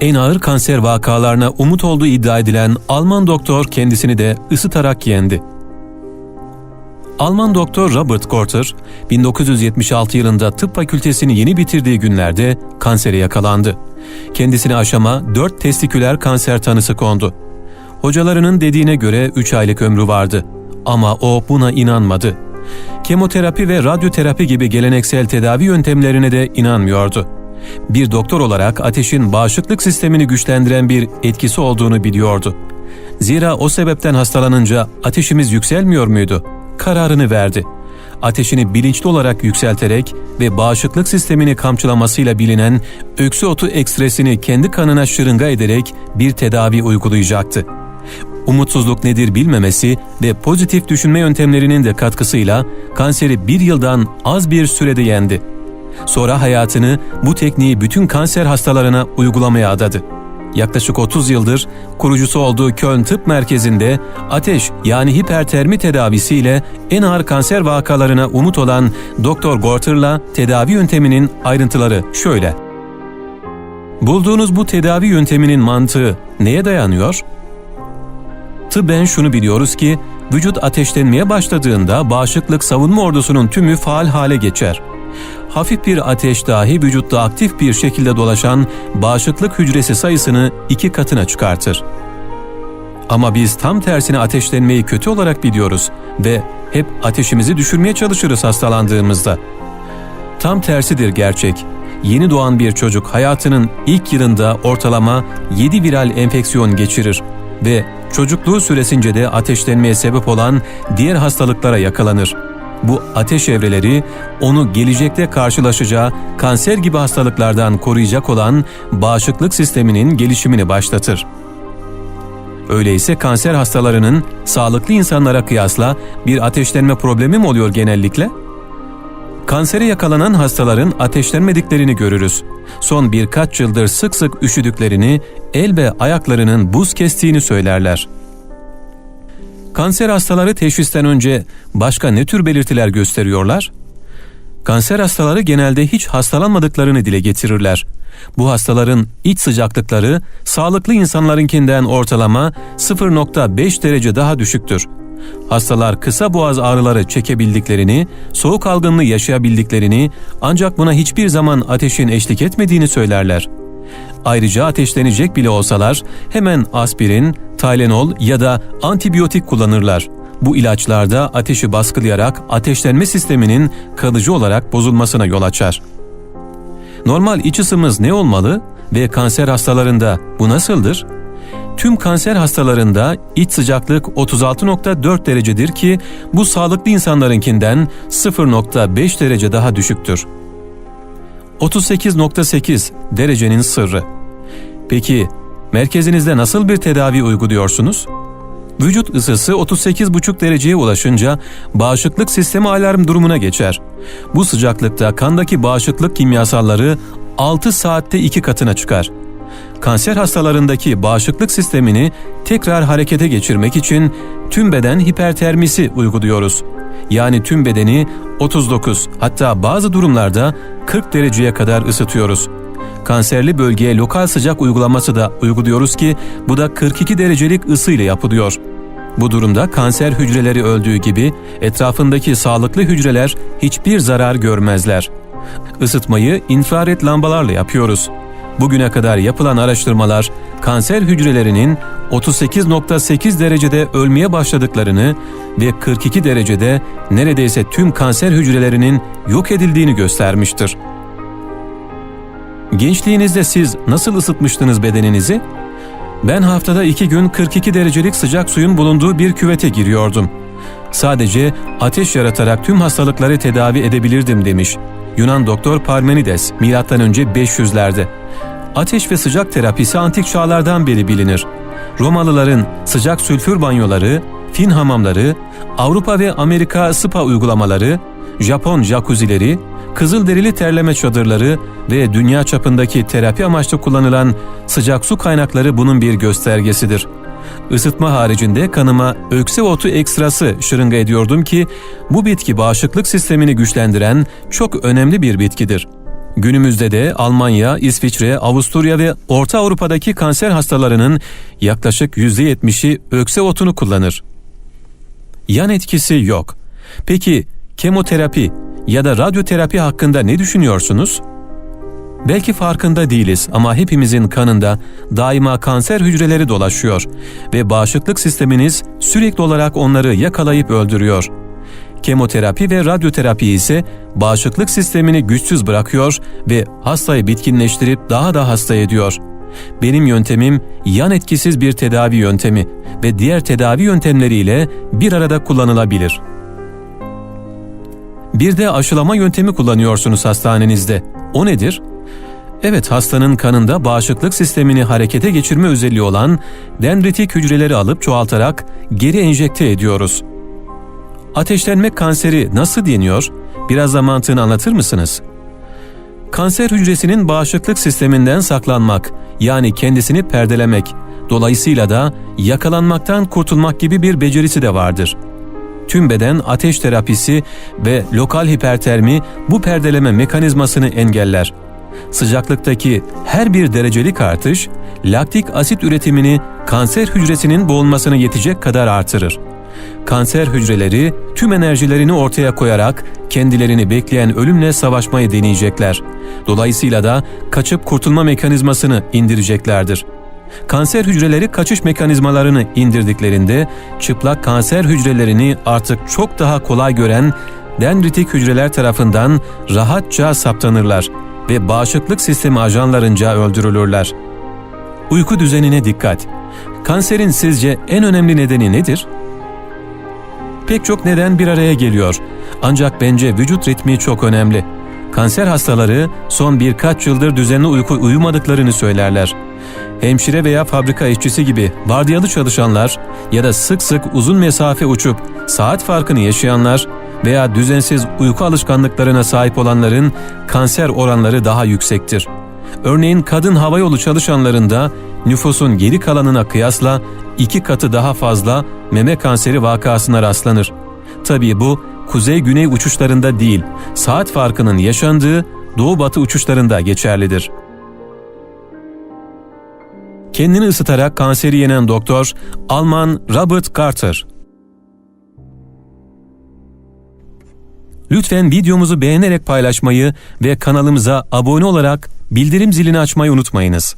en ağır kanser vakalarına umut olduğu iddia edilen Alman doktor kendisini de ısıtarak yendi. Alman doktor Robert Gorter, 1976 yılında tıp fakültesini yeni bitirdiği günlerde kansere yakalandı. Kendisine aşama 4 testiküler kanser tanısı kondu. Hocalarının dediğine göre 3 aylık ömrü vardı. Ama o buna inanmadı. Kemoterapi ve radyoterapi gibi geleneksel tedavi yöntemlerine de inanmıyordu. Bir doktor olarak ateşin bağışıklık sistemini güçlendiren bir etkisi olduğunu biliyordu. Zira o sebepten hastalanınca ateşimiz yükselmiyor muydu? Kararını verdi. Ateşini bilinçli olarak yükselterek ve bağışıklık sistemini kamçılamasıyla bilinen öksü otu ekstresini kendi kanına şırınga ederek bir tedavi uygulayacaktı. Umutsuzluk nedir bilmemesi ve pozitif düşünme yöntemlerinin de katkısıyla kanseri bir yıldan az bir sürede yendi. Sonra hayatını bu tekniği bütün kanser hastalarına uygulamaya adadı. Yaklaşık 30 yıldır kurucusu olduğu Köln Tıp Merkezi'nde ateş yani hipertermi tedavisiyle en ağır kanser vakalarına umut olan Dr. Gorter'la tedavi yönteminin ayrıntıları şöyle. Bulduğunuz bu tedavi yönteminin mantığı neye dayanıyor? Tıbben şunu biliyoruz ki vücut ateşlenmeye başladığında bağışıklık savunma ordusunun tümü faal hale geçer. Hafif bir ateş dahi vücutta aktif bir şekilde dolaşan bağışıklık hücresi sayısını iki katına çıkartır. Ama biz tam tersine ateşlenmeyi kötü olarak biliyoruz ve hep ateşimizi düşürmeye çalışırız hastalandığımızda. Tam tersidir gerçek. Yeni doğan bir çocuk hayatının ilk yılında ortalama 7 viral enfeksiyon geçirir ve çocukluğu süresince de ateşlenmeye sebep olan diğer hastalıklara yakalanır. Bu ateş evreleri onu gelecekte karşılaşacağı kanser gibi hastalıklardan koruyacak olan bağışıklık sisteminin gelişimini başlatır. Öyleyse kanser hastalarının sağlıklı insanlara kıyasla bir ateşlenme problemi mi oluyor genellikle? Kansere yakalanan hastaların ateşlenmediklerini görürüz. Son birkaç yıldır sık sık üşüdüklerini, el ve ayaklarının buz kestiğini söylerler. Kanser hastaları teşhisten önce başka ne tür belirtiler gösteriyorlar? Kanser hastaları genelde hiç hastalanmadıklarını dile getirirler. Bu hastaların iç sıcaklıkları sağlıklı insanlarınkinden ortalama 0.5 derece daha düşüktür. Hastalar kısa boğaz ağrıları çekebildiklerini, soğuk algınlığı yaşayabildiklerini ancak buna hiçbir zaman ateşin eşlik etmediğini söylerler. Ayrıca ateşlenecek bile olsalar hemen aspirin, Tylenol ya da antibiyotik kullanırlar. Bu ilaçlar da ateşi baskılayarak ateşlenme sisteminin kalıcı olarak bozulmasına yol açar. Normal iç ısımız ne olmalı ve kanser hastalarında bu nasıldır? Tüm kanser hastalarında iç sıcaklık 36.4 derecedir ki bu sağlıklı insanlarınkinden 0.5 derece daha düşüktür. 38.8 derecenin sırrı. Peki merkezinizde nasıl bir tedavi uyguluyorsunuz? Vücut ısısı 38,5 dereceye ulaşınca bağışıklık sistemi alarm durumuna geçer. Bu sıcaklıkta kandaki bağışıklık kimyasalları 6 saatte 2 katına çıkar. Kanser hastalarındaki bağışıklık sistemini tekrar harekete geçirmek için tüm beden hipertermisi uyguluyoruz. Yani tüm bedeni 39 hatta bazı durumlarda 40 dereceye kadar ısıtıyoruz. Kanserli bölgeye lokal sıcak uygulaması da uyguluyoruz ki bu da 42 derecelik ısı ile yapılıyor. Bu durumda kanser hücreleri öldüğü gibi etrafındaki sağlıklı hücreler hiçbir zarar görmezler. Isıtmayı infrared lambalarla yapıyoruz. Bugüne kadar yapılan araştırmalar kanser hücrelerinin 38.8 derecede ölmeye başladıklarını ve 42 derecede neredeyse tüm kanser hücrelerinin yok edildiğini göstermiştir. Gençliğinizde siz nasıl ısıtmıştınız bedeninizi? Ben haftada iki gün 42 derecelik sıcak suyun bulunduğu bir küvete giriyordum. Sadece ateş yaratarak tüm hastalıkları tedavi edebilirdim demiş. Yunan doktor Parmenides M.Ö. 500'lerde. Ateş ve sıcak terapisi antik çağlardan beri bilinir. Romalıların sıcak sülfür banyoları, Fin hamamları, Avrupa ve Amerika spa uygulamaları, Japon jacuzzileri, kızılderili terleme çadırları ve dünya çapındaki terapi amaçlı kullanılan sıcak su kaynakları bunun bir göstergesidir. Isıtma haricinde kanıma ökse otu ekstrası şırınga ediyordum ki bu bitki bağışıklık sistemini güçlendiren çok önemli bir bitkidir. Günümüzde de Almanya, İsviçre, Avusturya ve Orta Avrupa'daki kanser hastalarının yaklaşık %70'i ökse otunu kullanır. Yan etkisi yok. Peki kemoterapi ya da radyoterapi hakkında ne düşünüyorsunuz? Belki farkında değiliz ama hepimizin kanında daima kanser hücreleri dolaşıyor ve bağışıklık sisteminiz sürekli olarak onları yakalayıp öldürüyor. Kemoterapi ve radyoterapi ise bağışıklık sistemini güçsüz bırakıyor ve hastayı bitkinleştirip daha da hasta ediyor. Benim yöntemim yan etkisiz bir tedavi yöntemi ve diğer tedavi yöntemleriyle bir arada kullanılabilir. Bir de aşılama yöntemi kullanıyorsunuz hastanenizde. O nedir? Evet hastanın kanında bağışıklık sistemini harekete geçirme özelliği olan dendritik hücreleri alıp çoğaltarak geri enjekte ediyoruz. Ateşlenme kanseri nasıl deniyor? Biraz da mantığını anlatır mısınız? Kanser hücresinin bağışıklık sisteminden saklanmak, yani kendisini perdelemek, dolayısıyla da yakalanmaktan kurtulmak gibi bir becerisi de vardır. Tüm beden ateş terapisi ve lokal hipertermi bu perdeleme mekanizmasını engeller. Sıcaklıktaki her bir derecelik artış, laktik asit üretimini kanser hücresinin boğulmasına yetecek kadar artırır. Kanser hücreleri tüm enerjilerini ortaya koyarak kendilerini bekleyen ölümle savaşmayı deneyecekler. Dolayısıyla da kaçıp kurtulma mekanizmasını indireceklerdir. Kanser hücreleri kaçış mekanizmalarını indirdiklerinde çıplak kanser hücrelerini artık çok daha kolay gören dendritik hücreler tarafından rahatça saptanırlar ve bağışıklık sistemi ajanlarınca öldürülürler. Uyku düzenine dikkat. Kanserin sizce en önemli nedeni nedir? Pek çok neden bir araya geliyor. Ancak bence vücut ritmi çok önemli. Kanser hastaları son birkaç yıldır düzenli uyku uyumadıklarını söylerler. Hemşire veya fabrika işçisi gibi vardiyalı çalışanlar ya da sık sık uzun mesafe uçup saat farkını yaşayanlar veya düzensiz uyku alışkanlıklarına sahip olanların kanser oranları daha yüksektir. Örneğin kadın havayolu çalışanlarında nüfusun geri kalanına kıyasla iki katı daha fazla meme kanseri vakasına rastlanır. Tabii bu kuzey-güney uçuşlarında değil, saat farkının yaşandığı doğu-batı uçuşlarında geçerlidir. Kendini ısıtarak kanseri yenen doktor Alman Robert Carter. Lütfen videomuzu beğenerek paylaşmayı ve kanalımıza abone olarak bildirim zilini açmayı unutmayınız.